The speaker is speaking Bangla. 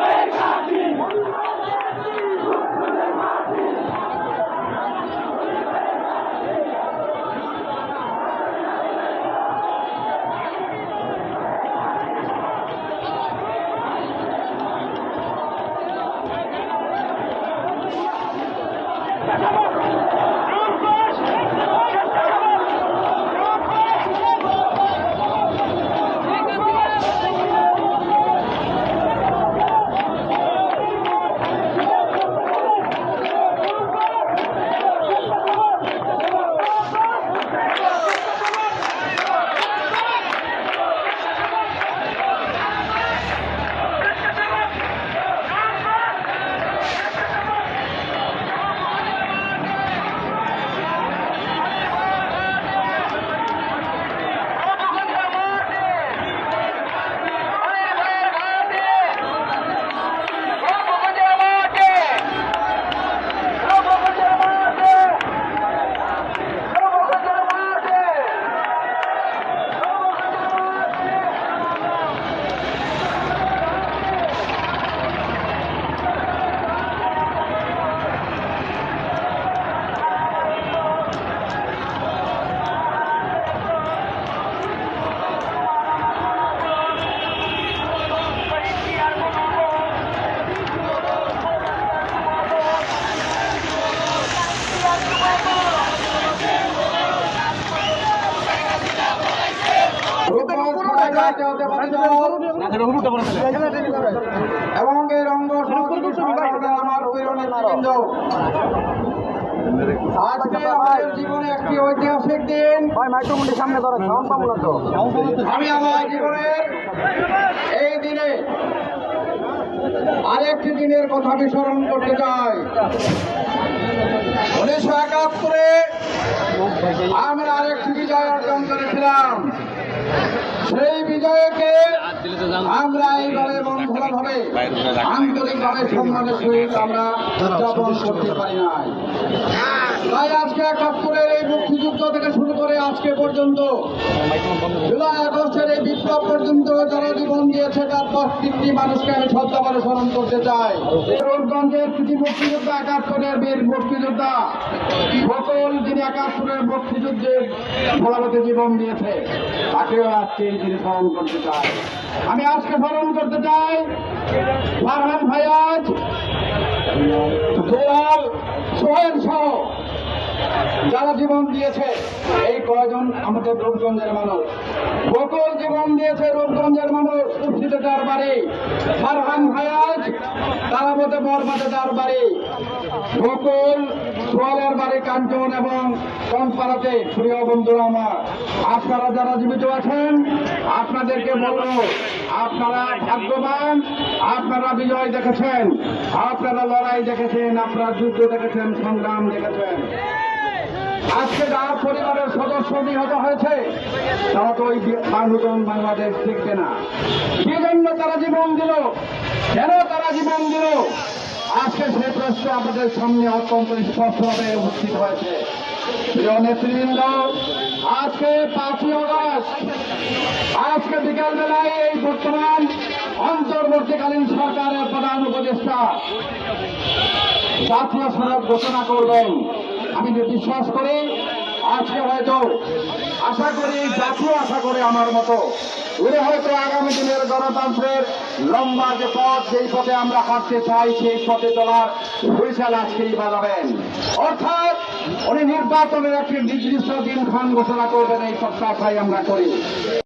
Wake up! এবং এই রঙ্গ আমার প্রিয় আজকে আমাদের জীবনে একটি ঐতিহাসিক দিন। সামনে আমি আমার জীবনের এই দিনে আরেকটি দিনের কথা আমি স্মরণ করতে চাই। উনিশশো একাত্তরে আমরা আরেকটি বিজয় অর্জন করেছিলাম সেই বিজয়কে আমরা এইভাবে বন্ধুভাবে আন্তরিকভাবে সম্মানের সহিত আমরা উদযাপন করতে পারি নাই। তাই আজকে একাত্তরের এই মুক্তিযুদ্ধ থেকে শুরু করে আজকে পর্যন্ত জুলাই আগস্টের এই বিপ্লব পর্যন্ত যারা জীবন দিয়েছে, তার প্রত্যেকটি মানুষকে আমি শ্রদ্ধা করে স্মরণ করতে চাই। রূপগঞ্জের কৃষি মুক্তিযোদ্ধা, একাত্তরের বীর মুক্তিযোদ্ধা সকল যিনি একাত্তরের মুক্তিযুদ্ধে ফলাবতে জীবন দিয়েছে, তাকেও আজকে এই দিনে স্মরণ করতে চাই। আমি আজকে স্মরণ করতে চাই, ফারহান ভাইয়াজ সোহেল সহ যারা জীবন দিয়েছে, এই কয়জন আমাদের রূপগঞ্জের মানুষ? গোকুল জীবন দিয়েছে রূপগঞ্জের মানুষ উপস্থিত যার বাড়ি। ফারহান ভায়াজ তারা মধ্যে বরবাদে যার বাড়ি। গোকুল সোয়ালের বাড়ি কাঞ্চন এবং কনপাড়াতে প্রিয় বন্ধুরা আমার, আপনারা যারা জীবিত আছেন, আপনাদেরকে বলব, আপনারা ভাগ্যবান, আপনারা বিজয় দেখেছেন, আপনারা লড়াই দেখেছেন, আপনারা যুদ্ধ দেখেছেন, সংগ্রাম দেখেছেন। আজকে যার পরিবারের সদস্য নিহত হয়েছে তারা তো ওই নতুন বাংলাদেশ দেখবে না। কি জন্য তারা জীবন দিল? কেন তারা জীবন দিল? আজকে সে প্রশ্ন আপনাদের সামনে অত্যন্ত স্পষ্টভাবে উপস্থিত হয়েছে। প্রিয় নেতৃবৃন্দ, আজকে পাঁচই অগস্ট আজকে বিকাল বেলায় এই বর্তমান অন্তর্বর্তীকালীন সরকারের প্রধান উপদেষ্টা জাতীয় সড়ক ঘোষণা করবেন। আমি বিশ্বাস করি আজকে হয়তো আশা করি জাতীয় আশা করে আমার মতো, উনি হয়তো আগামী দিনের গণতন্ত্রের লম্বা যে পথ সেই পথে আমরা হাঁটতে চাই, সেই পথে চলার হুইসাল আজকেই বাজাবেন। অর্থাৎ উনি নির্বাচনের একটি নির্দিষ্ট দিনক্ষণ ঘোষণা করবেন, এই প্রত্যাশাই আমরা করি।